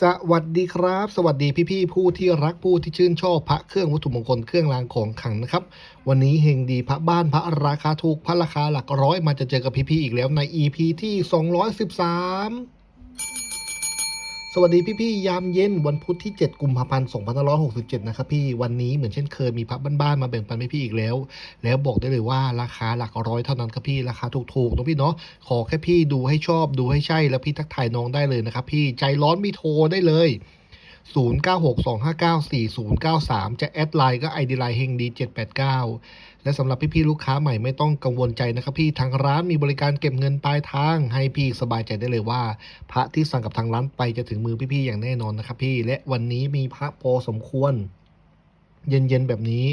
สวัสดีครับ สวัสดีพี่ๆผู้ที่รักผู้ที่ชื่นชอบพระเครื่องวัตถุมงคลเครื่องรางของขลังนะครับ วันนี้เฮงดีพระบ้านพระราคาถูกพระราคาหลักร้อยมาจะเจอกับพี่ๆอีกแล้วใน EP ที่ 213 สวัสดีพี่ๆยามเย็นวันพุธที่ 7 กุมภาพันธ์2567 นะครับพี่วันนี้เหมือนเช่นเคยมีพระบ้านๆมาแบ่งปันพี่อีกแล้ว แล้วบอกได้เลยว่าราคาหลักร้อยเท่านั้นครับพี่ราคาถูกๆนะพี่เนาะขอแค่พี่ดูให้ชอบดูให้ใช่แล้วพี่ทักทายน้องได้เลยนะครับพี่ใจร้อนมีโทรได้เลย 0962594093 จะแอดไลน์ก็ ID ไลน์เฮงดี789 และสำหรับพี่ๆลูกค้าใหม่ไม่ต้องกังวลใจนะครับพี่ทางร้านมีบริการเก็บเงินปลายทาง ให้พี่สบายใจได้เลยว่า พระที่สั่งกับทางร้านไปจะถึงมือพี่ๆอย่างแน่นอนนะครับพี่และวันนี้มีพระพอสมควร เย็นๆแบบนี้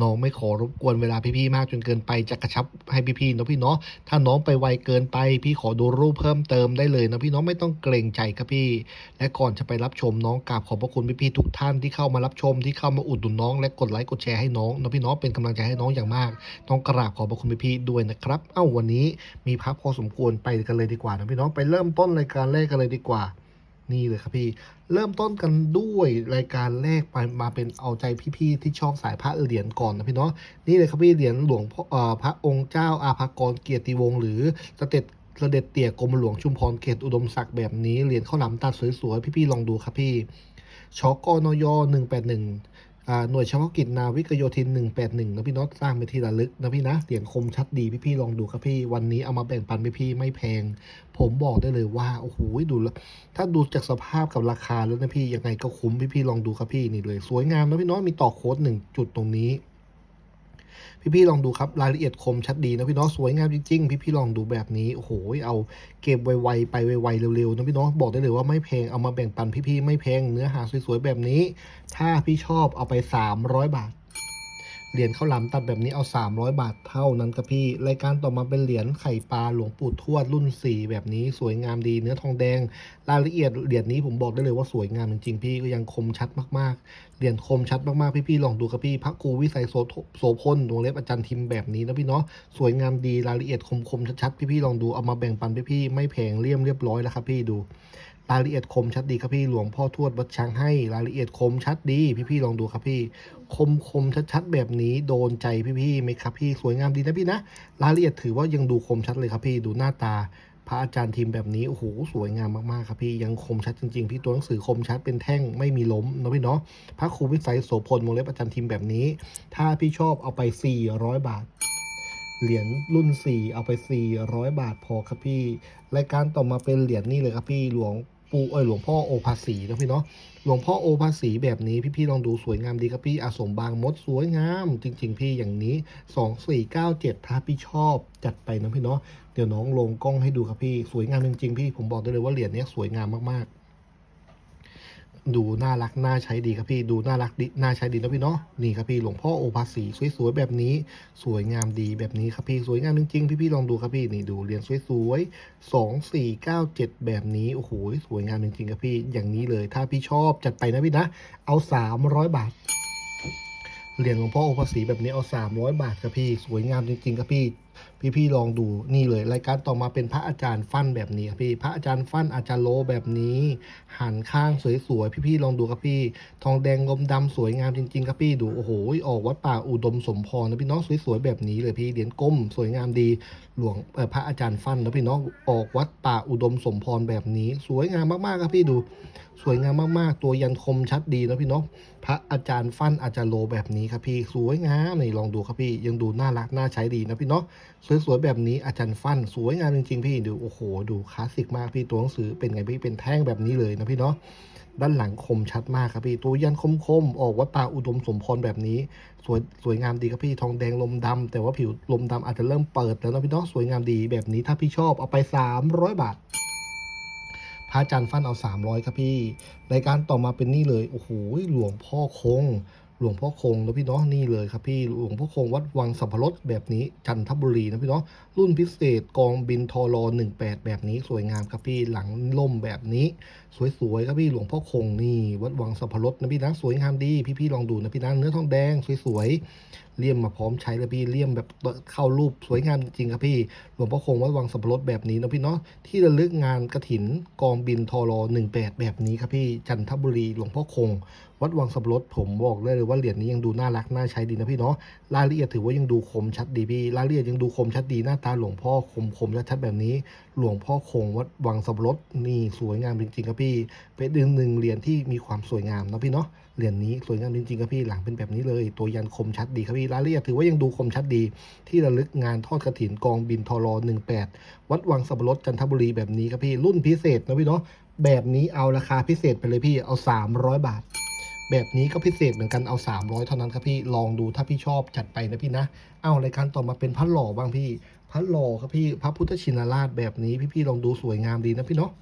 น้องไม่ขอรบกวนเวลาพี่ๆมากจนเกินไปจะกระชับให้พี่ๆเนาะพี่เนาะถ้าน้องไปไวเกินไป พี่ขอดูรูปเพิ่มเติมได้เลยนะพี่เน้องไม่ต้องเกรงใจครับพี่ และก่อนจะไปรับชมน้องกราบขอบพระคุณพี่ๆทุกท่านที่เข้ามารับชมที่เข้ามาอุดหนุนน้อง และกดไลค์กดแชร์ให้น้องนะพี่เน้องเป็นกำลังใจให้น้องอย่างมากต้องกราบขอบพระคุณพี่ๆด้วยนะครับ เอ้าวันนี้มีพักพอสมควรไปกันเลยดีกว่านะพี่น้องไปเริ่มต้นรายการแรกกันเลยดีกว่า นี่เลยครับพี่ เริ่มต้นกันด้วยรายการแรกไปมาเป็นเอาใจพี่ๆที่ชอบสายพระเหรียญก่อนนะพี่เนาะนี่เลยครับพี่เหรียญหลวงพ่อพระองค์เจ้าอาภากรเกียรติวงศ์หรือสเต็ดเสด็จเตี่ยกรมหลวงชุมพรเขตอุดมศักดิ์แบบนี้เหรียญข้าวหลามตัดสวยๆพี่ๆลองดูครับพี่ชกนยหนึ่งแปดหนึ่ง หน่วยเฉพาะกิจนาวิกโยธิน 181นะพี่น็อตสร้างเป็นที่ระลึกนะพี่นะเสียงคมชัดดีพี่ๆลองดูครับพี่วันนี้เอามาแบ่งปันพี่ๆไม่แพง ผมบอกได้เลยว่าโอ้โหดูแล้วถ้าดูจากสภาพกับราคาแล้วนะพี่ยังไงก็คุ้มพี่ๆลองดูครับพี่นี่เลย สวยงามนะพี่น้อยมีต่อโค้ดหนึ่งจุดตรงนี้ พี่ๆลองดูครับรายละเอียดคมชัดดีนะพี่น้องสวยงามจริงๆพี่ๆลองดูแบบนี้โอ้โหเอาเก็บไวๆไปไวๆเร็วๆนะพี่น้องบอกได้เลยว่าไม่แพงเอามาแบ่งปันพี่ๆไม่แพงเนื้อหาสวยๆแบบนี้ ถ้าพี่ชอบเอาไป 300 บาท เหรียญข้าวหลามตัดแบบนี้เอา 300 บาทเท่านั้นครับพี่ รายการต่อมาเป็นเหรียญไข่ปลาหลวงปู่ทวดรุ่น 4 แบบนี้สวยงามดีเนื้อทองแดง รายละเอียดเหรียญนี้ผมบอกได้เลยว่าสวยงามจริงๆพี่ก็ยังคมชัดมากๆ เหรียญคมชัดมากๆพี่ๆลองดูครับพี่พระครูวิสัยโสโสพลวงเล็บอาจารย์ทิมแบบนี้นะพี่เนาะสวยงามดีรายละเอียดคมๆชัดๆพี่ๆลองดูเอามาแบ่งปันพี่ๆไม่แพงเลี่ยมเรียบร้อยแล้วครับพี่ดู รายละเอียดคมชัดดีครับพี่หลวงพ่อทวดวัดช้างให้รายละเอียดคมชัดดี พี่ๆลองดูครับพี่ คมคมชัดๆแบบนี้โดนใจพี่ๆไหมครับพี่สวยงามดีนะพี่นะรายละเอียดถือว่ายังดูคมชัดเลยครับพี่ดูหน้าตาพระอาจารย์ทีมแบบนี้ โอ้โห สวยงามมากๆ ครับพี่ ยังคมชัดจริงๆ พี่ตัวหนังสือคมชัดเป็นแท่งไม่มีล้มนะพี่เนาะพระครูวิสัยโสพลวงเล็บอาจารย์ทีมแบบนี้ ถ้าพี่ชอบเอาไป 400 บาท เหรียญรุ่น 4 เอาไป 400 บาทพอครับพี่ รายการต่อมาเป็นเหรียญนี่เลยครับพี่หลวงปู่เอ้ยหลวงพ่อโอภาสีนะพี่เนาะหลวงพ่อโอภาสีแบบนี้พี่ๆลองดูสวยงามดีครับพี่อาสมบางมดสวยงาม จริง ๆ พี่อย่างนี้ 2497 ถ้าพี่ชอบจัดไปนะพี่เนาะเดี๋ยวน้องลงกล้องให้ดูครับพี่สวยงามจริงๆพี่ผมบอกได้เลยว่าเหรียญนี้สวยงามมากๆ ดูน่ารักน่าใช้ดีครับพี่ดูน่ารักดีน่าใช้ดีนะพี่เนาะนี่ครับพี่หลวงพ่อโอภาสีสวยๆแบบนี้ สวยงามดีแบบนี้ครับพี่สวยงามจริงๆพี่ๆลองดูครับพี่นี่ดูเรียญสวยๆสองสี่เก้าเจ็ดแบบนี้โอ้โหสวยงามจริงๆครับพี่อย่างนี้เลย ถ้าพี่ชอบจัดไปนะพี่นะเอาสามร้อยบาทเหรียญหลวงพ่อโอภาสีแบบนี้เอาสามร้อยบาทครับพี่สวยงามจริงๆครับพี่ พี่ๆลองดูนี่เลย รายการต่อมาเป็นพระอาจารย์ฟั่นแบบนี้ครับพี่พระอาจารย์ฟั่นอาจารย์โลแบบนี้ หันข้างสวยๆพี่ๆลองดูครับพี่ ทองแดงลมดำสวยงามจริงๆครับพี่ดูโอ้โหออกวัดป่าอุดมสมพรนะพี่น้องสวยๆแบบนี้เลยพี่เหรียญก้มสวยงามดี หลวงพระอาจารย์ฟั่นนะพี่น้องออกวัดป่าอุดมสมพรแบบนี้ สวยงามมากๆครับพี่ดู สวยงามมากๆ ตัวยันคมชัดดีนะพี่น้องพระอาจารย์ฟั่นอาจารย์โลแบบนี้ครับพี่สวยงามนี่ลองดูครับพี่ยังดูน่ารักน่าใช้ดีนะพี่เนาะสวยๆแบบนี้อาจารย์ฟันสวยงามจริงๆพี่ดูโอ้โห ดูคลาสสิกมากพี่ตัวหนังสือเป็นไงพี่เป็นแท่งแบบนี้เลยนะพี่เนาะด้านหลังคมชัดมากครับพี่ตัวยันคมๆออกวัดป่าอุดมสมพรแบบนี้ สวยสวยงามดีครับพี่ทองแดงลมดำแต่ว่าผิวลมดำอาจจะเริ่มเปิดแล้วนะพี่เนาะสวยงามดีแบบนี้ถ้าพี่ชอบเอาไป 300 บาทพระอาจารย์ฟันเอา 300 ครับพี่ รายการต่อมาเป็นนี่เลย โอ้โห หลวงพ่อคง หลวงพ่อคงนะพี่เนาะนี่เลยครับพี่หลวงพ่อคงวัดวังสัมพรสแบบนี้จันทบุรีนะพี่เนาะรุ่นพิเศษกองบินทอรอ18 แบบนี้สวยงามครับพี่หลังล่มแบบนี้ สวยๆครับพี่หลวงพ่อคงนี่วัดวังสัมพรสนะพี่นะสวยงามดีพี่ๆลองดูนะพี่นะเนื้อทองแดงสวยๆเลี่ยมมาพร้อมใช้เลยพี่เลี่ยมแบบเข้ารูปสวยงามจริงครับพี่หลวงพ่อคงวัดวังสับปะรดแบบนี้นะพี่เนาะที่ระลึกงานกระถินกองบินทรหนึ่งแปดแบบนี้ครับพี่จันทบุรีหลวงพ่อคง วัดวังสับปะรดผมบอกได้เลยว่าเหรียญนี้ยังดูน่ารักน่าใช้ดีนะพี่เนาะรายละเอียดถือว่ายังดูคมชัดดีพี่รายละเอียดยังดูคมชัดดีหน้าตาหลวงพ่อคมคมชัดๆแบบนี้ หลวงพ่อคงวัดวังสับปะรดนี่สวยงามจริงๆครับพี่เป็นหนึ่งหนึ่งเหรียญที่มีความสวยงามนะพี่เนาะ เหรียญนี้สวยงามจริงๆครับพี่หลังเป็นแบบนี้เลย ตัวยันคมชัดดีครับพี่รายละเอียดถือว่ายังดูคมชัดดี ที่ระลึกงานทอดกระถินกองบินทรอ18 วัดวังสับปะรดจันทบุรีแบบนี้ครับพี่รุ่นพิเศษนะพี่เนาะแบบนี้เอาราคาพิเศษไปเลยพี่เอา 300 บาท แบบนี้ก็พิเศษเหมือนกันเอา 300 เท่านั้นครับพี่ลองดูถ้าพี่ชอบจัดไปนะพี่นะ เอารายการต่อมาเป็นพระหล่อบ้างพี่พระหล่อครับพี่พระพุทธชินราชแบบนี้พี่ๆลองดูสวยงามดีนะพี่เนาะ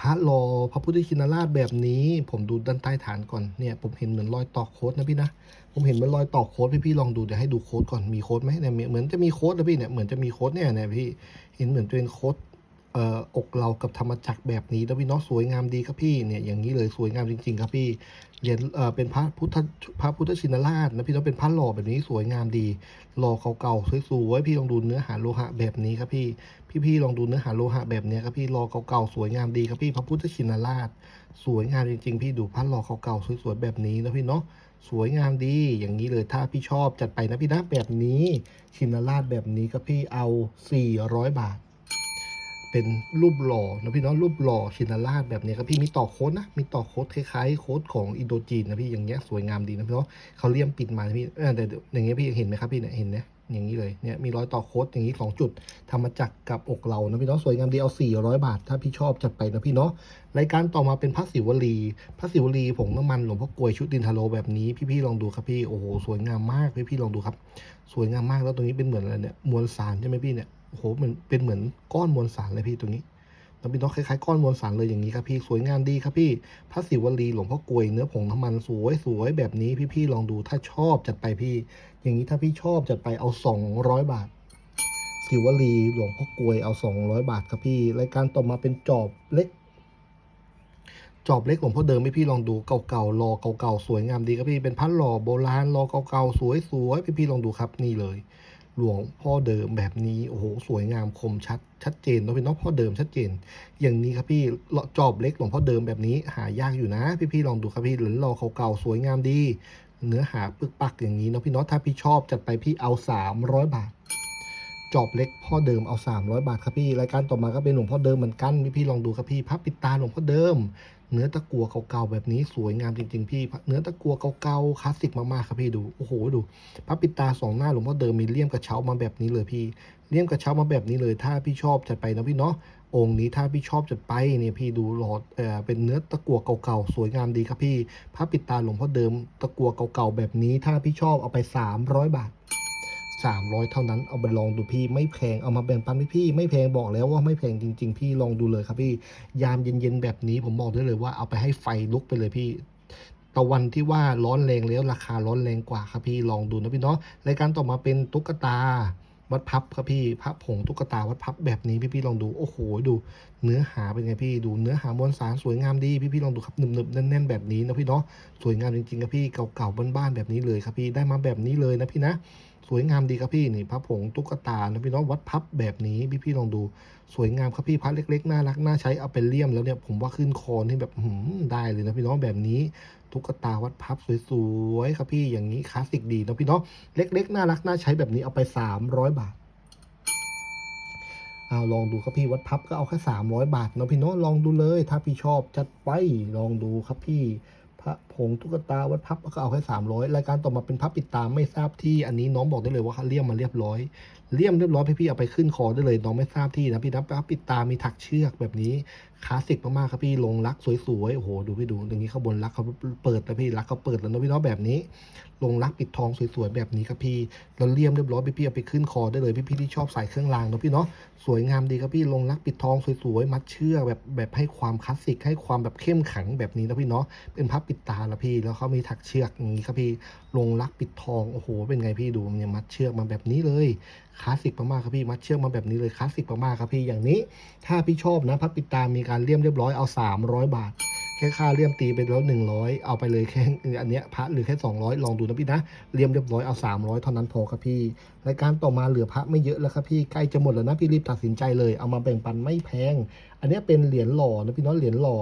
พระหล่อพระพุทธชินราชแบบนี้ ผมดูด้านใต้ฐานก่อนเนี่ยผมเห็นเหมือนรอยตอกโค้ดนะพี่นะผมเห็นเหมือนรอยตอกโค้ดพี่ๆลองดูเดี๋ยวให้ดูโค้ดก่อนมีโค้ดไหมเนี่ยเหมือนจะมีโค้ดนะพี่เนี่ยเหมือนจะมีโค้ดเนี่ยเนี่ยพี่เห็นเหมือนเป็นโค้ด เอ่ออกเรากับธรรมจักรแบบนี้แล้วพี่เนาะสวยงามดีครับพี่เนี่ยอย่างนี้เลยสวยงามจริง ๆ ครับพี่เหรียญเอ่อเป็นพระพุทธพระพุทธชินราชนะพี่เนาะเป็นพระหล่อแบบนี้สวยงามดีหล่อเก่าๆสวยๆพี่ลองดูเนื้อหาโลหะแบบนี้ครับพี่พี่ๆลองดูเนื้อหาโลหะแบบนี้ครับพี่หล่อเก่าๆสวยงามดีครับพี่พระพุทธชินราช สวยงามจริง ๆ พี่ดูพระหล่อเก่าๆสวยๆแบบนี้นะพี่เนาะสวยงามดีอย่างนี้เลยถ้าพี่ชอบจัดไปนะพี่นะแบบนี้ชินราชแบบนี้ครับพี่เอา 400 บาท เป็นรูปหล่อนะพี่เนาะรูปหล่อชินราชแบบนี้ครับพี่มีต่อโค้ดนะมีต่อโค้ดคล้ายๆโค้ดของอินโดจีนนะพี่อย่างเงี้ยสวยงามดีนะพี่เนาะเขาเลี่ยมปิดมานะพี่เออแต่อย่างเงี้ยพี่เห็นไหมครับพี่เนี่ยเห็นไหม อย่างนี้เลยเนี่ยมีรอยต่อโค้ดอย่างนี้สองจุดทำมาจากกับอกเรานะพี่เนาะสวยงามดีเอา400 บาท ถ้าพี่ชอบจัดไปนะพี่เนาะรายการต่อมาเป็นพระศิวลีพระศิวลีผงน้ำมันหลวงพ่อกลวยชุดดินทาโลแบบนี้พี่ๆลองดูครับพี่โอ้โหสวยงามมากพี่ๆลองดูครับ สวยงามมากแล้วตรงนี้เป็นเหมือนอะไรเนี่ยมวลสารใช่ไหมพี่เนี่ยโอ้โหเหมือนเป็นเหมือนก้อนมวลสารเลยพี่ตรงนี้ แล้วเป็นน้องคล้ายๆก้อนมวลสารเลยอย่างนี้ครับพี่สวยงามดีครับพี่พระศิวลีหลวงพ่อกลวยเนื้อผงน้ำมันสวยสวยแบบนี้พี่ๆลองดูถ้าชอบจัดไปพี่ อย่างนี้ถ้าพี่ชอบจัดไปเอา 200 บาท ศิวลีหลวงพ่อกลวยเอา 200 บาทครับพี่รายการต่อมาเป็นจอบเล็ก จอบเล็กหลวงพ่อเดิมพี่ลองดูเก่าๆรอเก่าๆสวยงามดีครับพี่เป็นพัดหล่อโบราณรอเก่าๆสวยๆพี่ๆลองดูครับนี่เลย หลวงพ่อเดิมแบบนี้โอ้โหสวยงามคมชัดชัดเจนเนาะพี่เน้องพ่อเดิมชัดเจน อย่างนี้ครับพี่จอบเล็กหลวงพ่อเดิมแบบนี้ หายากอยู่นะ พี่ๆลองดูครับพี่หรือรอเก่าๆสวยงามดี เนื้อหาปึกปักอย่างนี้เนาะพี่เนาะถ้าพี่ชอบจัดไปพี่เอา 300 บาท จอบเล็กพ่อเดิมเอา 300 บาทครับพี่รายการต่อมาก็เป็นหลวงพ่อเดิมเหมือนกันพี่พี่ลองดูครับพี่พระปิดตาหลวงพ่อเดิม เนื้อตะกัวเก่าๆแบบนี้สวยงามจริง ๆ พี่ เนื้อตะกัวเก่าๆคลาสสิกมากๆครับพี่ดูโอ้โหดูพระปิดตาสองหน้าหลวงพ่อเดิมมีเลี่ยมกระเช้ามาแบบนี้เลยพี่เลี่ยมกระเช้ามาแบบนี้เลย ถ้าพี่ชอบจัดไปนะพี่เนาะองค์นี้ถ้าพี่ชอบจัดไปเนี่ยพี่ดูหลอดเออเป็นเนื้อตะกัวเก่าๆสวยงามดีครับพี่พระปิดตาหลวงพ่อเดิม ตะกัวเก่าๆแบบนี้ ถ้าพี่ชอบเอาไป 300 บาท 300 เท่านั้น เอาไปลองดูพี่ไม่แพงเอามาแบ่งปันพี่พี่ไม่แพงบอกแล้วว่าไม่แพงจริง ๆ พี่ลองดูเลยครับพี่ยามเย็นๆแบบนี้ผมบอกได้เลยว่าเอาไปให้ไฟลุกไปเลยพี่ตะวันที่ว่าร้อนแรงแล้วราคาร้อนแรงกว่าครับพี่ลองดูนะพี่เนาะรายการต่อมาเป็นตุ๊กตาวัดพับครับพี่พระผงตุ๊กตาวัดพับแบบนี้พี่ๆลองดูโอ้โหดู เนื้อหาเป็นไงพี่ดูเนื้อหามวลสารสวยงามดีพี่ๆลองดูครับหนึบๆแน่นๆแบบนี้นะพี่เนาะสวยงามจริงๆครับพี่เก่าๆบ้านๆแบบนี้เลยครับพี่ได้มาแบบนี้เลยนะพี่นะ สวยงามดีครับพี่นี่พระผงตุ๊กตานะพี่น้องวัดพับแบบนี้พี่พี่ๆลองดูสวยงามครับพี่พระเล็กๆน่ารักน่าใช้เอาไปเลี่ยมแล้วเนี่ยผมว่าขึ้นคอนี่แบบหืมได้เลยนะพี่น้องแบบนี้ตุ๊กตาวัดพับสวยๆครับพี่อย่างนี้คลาสสิกดีนะพี่น้องเล็ก ๆ น่ารักน่าใช้แบบนี้เอาไป 300 บาทเอาลองดูครับพี่วัดพับก็เอาแค่300 บาทเนาะพี่น้องลองดูเลย ถ้าพี่ชอบจัดไปลองดูครับพี่พระ งตุ๊กตาวัดพับก็เอาแค่สามร้อยรายการต่อมาเป็นพับปิดตาไม่ทราบที่อันนี้น้องบอกได้เลยว่าเขาเลี่ยมมาเรียบร้อยเลี่ยมเรียบร้อยพี่พี่ๆเอาไปขึ้นคอได้เลยน้องไม่ทราบที่นะพี่นะพับปิดตามีถักเชือกแบบนี้คลาสสิกมากๆครับพี่ลงรักสวยๆโอ้โหดูพี่ดูอย่างนี้ข้างบนรักเขาเปิดแล้วพี่รักเขาเปิดแล้วนะพี่น้องแบบนี้ ลงรักปิดทองสวยๆแบบนี้ครับพี่แล้วเลี่ยมเรียบร้อยพี่พี่ๆเอาไปขึ้นคอได้เลยพี่พี่ๆที่ชอบใส่เครื่องรางนะพี่เนาะสวยงามดีครับพี่ลงรักปิดทองสวยๆมัดเชือกแบบแบบให้ความคลาสสิกให้ความแบบเข้มขังแบบนี้นะพี่เนาะเป็นพับปิดตาละพี่ แล้วเขามีถักเชือกอย่างนี้ครับพี่ลงรักปิดทองโอ้โหเป็นไงพี่ดูมันยังมัดเชือกมาแบบนี้เลยคลาสสิกมากๆครับพี่มัดเชือกมาแบบนี้เลยคลาสสิกมากๆครับพี่อย่างนี้ ถ้าพี่ชอบนะพับปิดตามีการเลี่ยมเรียบร้อยเอา 300 บาทแค่ค่าเลี่ยมตีไปแล้วหนึ่งร้อยเอาไปเลยแค่อันเนี้ยพระเหลือแค่สองร้อยลองดูนะพี่นะเลี่ยมเรียบร้อยเอาสามร้อยเท่านั้นพอครับพี่รายการต่อมาเหลือพระไม่เยอะแล้วครับพี่ใกล้จะหมดแล้วนะพี่รีบตัดสินใจเลยเอามาแบ่งปันไม่แพง อันเนี้ยเป็นเหรียญหล่อนะพี่น้องเหรียญหล่อ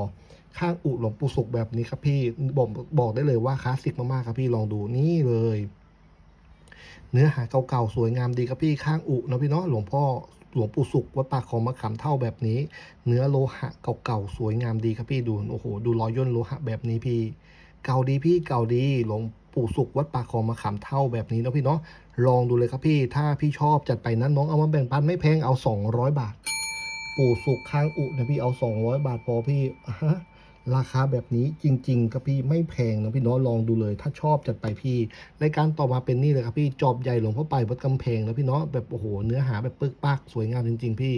ข้างอุหลวงปู่สุขแบบนี้ครับพี่บอกบอกได้เลยว่าคลาสสิกมากๆครับพี่ลองดูนี่เลย เนื้อหาเก่าๆสวยงามดีครับพี่ข้างอุนะพี่เนาะหลวงพ่อหลวงปู่สุขวัดปากของมะขามเท่าแบบนี้ เนื้อโลหะเก่าๆสวยงามดีครับพี่ดูโอ้โหดูรอยย่นโลหะแบบนี้พี่ เก่าดีพี่เก่าดีหลวงปู่สุขวัดปากของมะขามเท่าแบบนี้นะพี่เนาะลองดูเลยครับพี่ ถ้าพี่ชอบจัดไปนั้นน้องเอามาแบ่งปันไม่แพงเอา 200 บาท ปู่สุขข้างอุนะพี่เอา 200 บาทพอพี่ฮะ ราคาแบบนี้จริง ๆครับพี่ไม่แพงนะพี่เน้องลองดูเลย ถ้าชอบจัดไปพี่รายการต่อมาเป็นนี่เลยครับพี่จอบใหญ่หลวงพ่อไปวัดกำแพงนะพี่เนาะแบบโอ้โหเนื้อหาแบบปึกปักสวยงามจริง ๆ พี่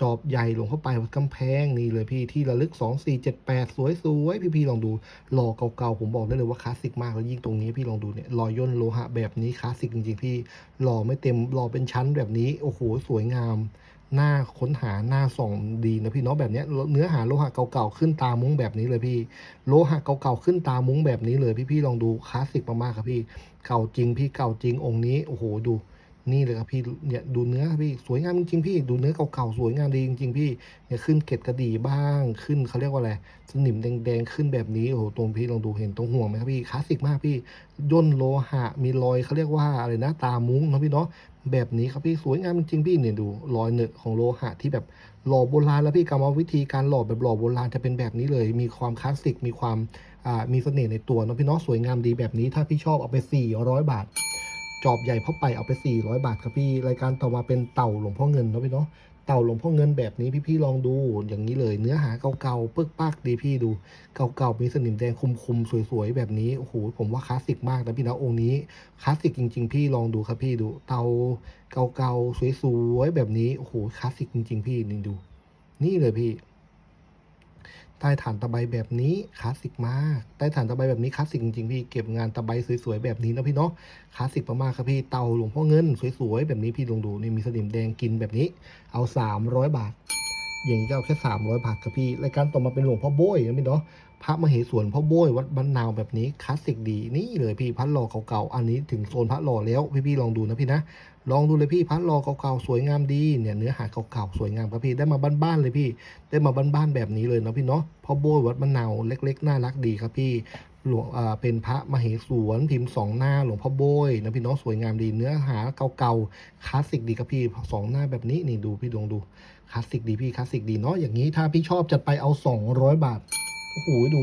จอบใหญ่หลวงพ่อไปวัดกำแพงนี่เลยพี่ที่ระลึก 2 4 7 8 สวยๆพี่ๆลองดูหล่อเก่าๆผมบอกได้เลยว่าคลาสสิกมากแล้วยิ่งตรงนี้พี่ลองดูเนี่ยรอยย่นโลหะแบบนี้คลาสสิกจริงๆพี่หล่อไม่เต็มหล่อเป็นชั้นแบบนี้โอ้โหสวยงาม หน้าค้นหาหน้าส่องดีนะพี่เนาะแบบเนี้ยเนื้อหาโลหะเก่าๆขึ้นตามุ้งแบบนี้เลยพี่ โลหะเก่าๆขึ้นตามุ้งแบบนี้เลยพี่ๆลองดูคลาสสิกมากๆครับพี่ เก่าจริงพี่เก่าจริงองค์นี้โอ้โหดู นี่เลยครับพี่เนี่ยดูเนื้อพี่สวยงามจริงๆพี่ดูเนื้อเก่าๆสวยงามดีจริงๆพี่เนี่ยขึ้นเกล็ดกระดีบ้างขึ้นเขาเรียกว่าอะไรสนิมแดงๆขึ้นแบบนี้โอ้โหตรงพี่ลองดูเห็นตรงห่วงไหมครับพี่คลาสสิกมากพี่ย่นโลหะมีรอยเขาเรียกว่าอะไรนะตามุ้งนะพี่เนาะแบบนี้ครับพี่สวยงามจริงๆพี่เนี่ยดูรอยเนื้อของโลหะที่แบบหล่อโบราณแล้วพี่กรรมวิธีการหล่อแบบหล่อโบราณจะเป็นแบบนี้เลย มีความคลาสสิกมีความอ่ามีเสน่ห์ในตัวเนาะพี่เนาะสวยงามดีแบบนี้ถ้าพี่ชอบเอาไป 400 บาท จอบใหญ่พ่อไปเอาไป 400 บาทครับพี่รายการต่อมาเป็นเต่าหลวงพ่อเงินนะพี่เนาะเต่าหลวงพ่อเงินแบบนี้พี่ๆลองดูอย่างนี้เลย เนื้อหาเก่าๆเปึกปักดีพี่ดูเก่าๆมีสนิมแดงคุมๆสวยๆแบบนี้โอ้โหผมว่าคลาสสิกมากนะพี่นะองค์นี้คลาสสิกจริง ๆ พี่ลองดูครับพี่ดูเตาเก่าๆสวยๆแบบนี้โอ้โหคลาสสิกจริง ๆ พี่นี่ดู นี่เลยพี่ ใต้ฐานตะไบแบบนี้คลาสสิกมากใต้ฐานตะไบแบบนี้คลาสสิกจริงๆพี่เก็บงานตะไบสวยๆแบบนี้นะพี่เนาะคลาสสิกมากๆครับพี่เตาหลวงพ่อเงินสวยๆแบบนี้พี่ลองดูนี่มีสนิมแดงกินแบบนี้ เอา 300 บาทอย่างนี้ก็เอาแค่300บาทครับพี่รายการต่อมาเป็นหลวงพ่อโบยนะพี่เนาะ พระมเหสวนพ่อโบยวัดบ้านนาวแบบนี้คลาสสิกดีนี่เลยพี่พัดหล่อเก่าๆอันนี้ถึงโซนพระหล่อแล้วพี่ๆลองดูนะพี่นะลองดูเลยพี่พัดหล่อเก่าๆสวยงามดีเนี่ยเนื้อหาเก่าๆสวยงามครับพี่ได้มาบ้านๆเลยพี่ ได้มาบ้านๆแบบนี้เลยเนาะพี่เนาะพ่อโบยวัดบ้านนาวเล็ก ๆ น่ารักดีครับพี่หลวงเป็นพระมเหสวนพิมพ์สองหน้าหลวงพ่อโบยนะพี่เน้องสวยงามดีเนื้อหาเก่าๆคลาสสิกดีครับพี่สองหน้าแบบนี้นี่ดูพี่ลองดูคลาสสิกดีพี่คลาสสิกดีเนาะอย่างนี้ถ้าพี่ชอบจัดไปเอา 200 บาท อ้โหดู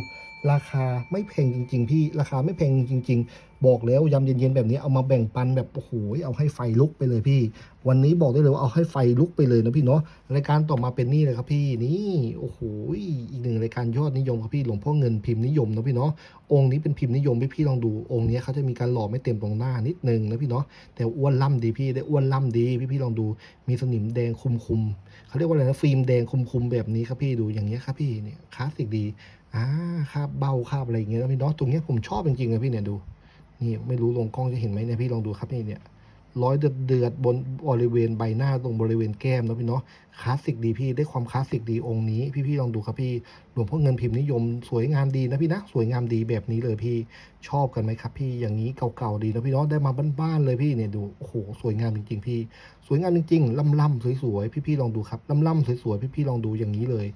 ราคาไม่แพงจริง ๆ พี่ราคาไม่แพงจริง ๆ บอกแล้วยำเย็นๆแบบนี้เอามาแบ่งปันแบบโอ้โหเอาให้ไฟลุกไปเลยพี่ วันนี้บอกได้เลยว่าเอาให้ไฟลุกไปเลยนะพี่เนาะรายการต่อมาเป็นนี่เลยครับพี่นี่โอ้โหอีกหนึ่งรายการยอดนิยมครับพี่หลวงพ่อเงินพิมพ์นิยมนะพี่เนาะองค์นี้เป็นพิมพ์นิยมพี่พี่ลองดูองค์นี้เขาจะมีการหล่อไม่เต็มตรงหน้านิดนึงนะพี่เนาะแต่อ้วนล่ำดีพี่ได้อ้วนล่ำดีพี่พี่ลองดูมีสนิมแดงคุมๆเขาเรียกว่าอะไรนะฟิล์มแดงคุมๆแบบนี้ครับพี่ดูอย่างเงี้ยครับพี่เนี่ยคลาสสิกดี อ่าคาบเบ้าคาบอะไรอย่างเงี้ยนะพี่เนาะตรงเนี้ยผมชอบจริงๆเลยพี่เนี่ยดู นี่ไม่รู้ลงกล้องจะเห็นไหมเนี่ยพี่ลองดูครับนี่เนี่ยร้อยเดือดเดือดบนบริเวณใบหน้าตรงบริเวณแก้มนะพี่เนาะคลาสสิกดีพี่ได้ความคลาสสิกดีองค์นี้ พี่ๆลองดูครับพี่หลวงพ่อเงินพิมพ์นิยม สวยงามดีนะพี่นะสวยงามดีแบบนี้เลยพี่ชอบกันไหมครับพี่อย่างนี้เก่าๆดีนะพี่เนาะได้มาบ้านๆเลยพี่เนี่ยดูโอ้โหสวยงามจริงๆพี่ สวยงามจริงๆล่ำๆสวยๆพี่ๆลองดูครับล่ำๆสวยๆพี่ๆลองดูอย่างนี้เลย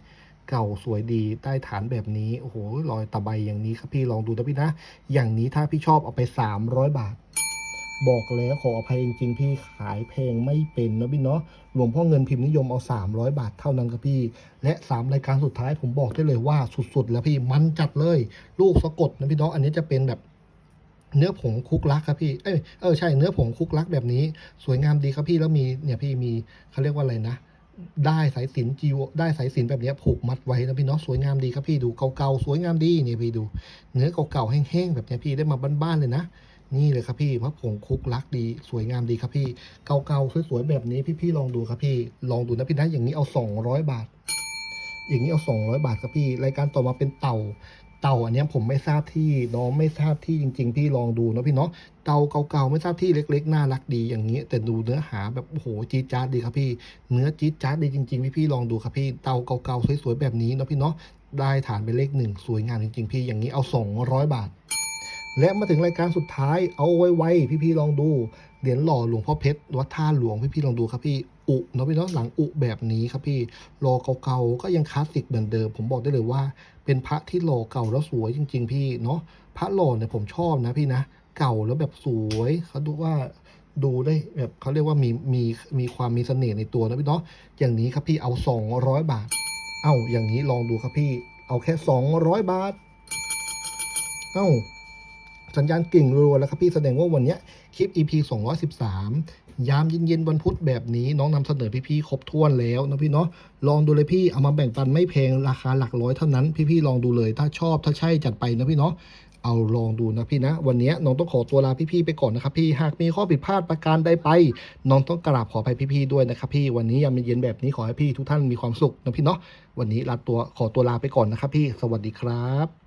เก่าสวยดีใต้ฐานแบบนี้ โอ้โหรอยตะไบอย่างนี้ครับพี่ลองดูนะพี่นะ อย่างนี้ถ้าพี่ชอบเอาไป 300 บาท บอกแล้วขออภัยจริงๆพี่ขายแพงไม่เป็นนะพี่เนาะหลวงพ่อเงินพิมพ์นิยมเอา 300 บาทเท่านั้นครับพี่ และ 3 รายการสุดท้ายผมบอกได้เลยว่าสุดๆ แล้วพี่มันจัดเลย ลูกสะกดนะพี่เนาะอันนี้จะเป็นแบบเนื้อผงคุกลักครับพี่ เอ้ย เออใช่ เนื้อผงคุกลักแบบนี้ สวยงามดีครับพี่ แล้วมีเนี่ยพี่มีเขาเรียกว่าอะไรนะ ได้สายสินจีวได้สายสินแบบนี้ผูกมัดไว้นะพี่เนาะสวยงามดีครับพี่ดูเก่าๆสวยงามดีเนี่ยพี่ดู เนื้อเก่าๆแห้งๆแบบนี้พี่ได้มาบ้านๆเลยนะนี่เลยครับพี่พระผงคุกลักดีสวยงามดีครับพี่เก่าๆสวยๆแบบนี้พี่ๆลองดูครับพี่ลองดูนะพี่นะอย่างนี้เอา 200 บาท อย่างนี้เอา 200 บาทครับพี่รายการต่อมาเป็นเต่า เต่าอันนี้ผมไม่ทราบที่น้องไม่ทราบที่จริง ๆ พี่ลองดูนะพี่เนาะเต่าเก่าๆไม่ทราบที่เล็ก ๆ น่ารักดีอย่างนี้ แต่ดูเนื้อหาแบบโอ้โหจี๊ดจ๊าดดีครับพี่เนื้อจี๊ดจ๊าดดีจริงๆพี่พี่ลองดูครับพี่เต่าเก่าๆสวยๆแบบนี้นะพี่เนาะได้ฐานเป็นเลขหนึ่งสวยงามจริง ๆ พี่อย่างนี้เอา 200 บาท และมาถึงรายการสุดท้ายเอาไว้ๆพี่ๆลองดู เหรียญหล่อหลวงพ่อเพชรวัดท่าหลวงพี่ๆลองดูครับพี่อุเนาะพี่เนาะหลังอุแบบนี้ครับพี่รอเก่าๆก็ยังคลาสสิกเหมือนเดิม ผมบอกได้เลยว่า เป็นพระที่หล่อเก่าแล้วสวยจริง ๆ พี่เนาะพระหล่อเนี่ยผมชอบนะพี่นะ เก่าแล้วแบบสวยเขาดูว่าดูได้แบบเขาเรียกว่ามีมีมีความมีเสน่ห์ในตัวนะพี่เนาะอย่างนี้ครับพี่เอา 200 บาท เอ้าอย่างนี้ลองดูครับพี่ เอาแค่ 200 บาท เอ้า สัญญาณกิ่งรัวๆแล้วครับพี่แสดงว่าวันนี้คลิป EP 213 ยามเย็นๆวันพุธแบบนี้น้องนำเสนอพี่ๆครบถ้วนแล้วนะพี่เนาะลองดูเลยพี่เอามาแบ่งปันไม่แพงราคาหลักร้อยเท่านั้น พี่ๆลองดูเลยถ้าชอบถ้าใช่จัดไปนะพี่เนาะเอาลองดูนะพี่นะ วันนี้น้องต้องขอตัวลาพี่ๆไปก่อนนะครับพี่หากมีข้อผิดพลาดประการใดไป น้องต้องกราบขออภัยพี่ๆด้วยนะครับพี่วันนี้ยามเย็นแบบนี้ขอให้พี่ทุกท่านมีความสุขนะพี่เนาะวันนี้ลาตัวขอตัวลาไปก่อนนะครับพี่สวัสดีครับ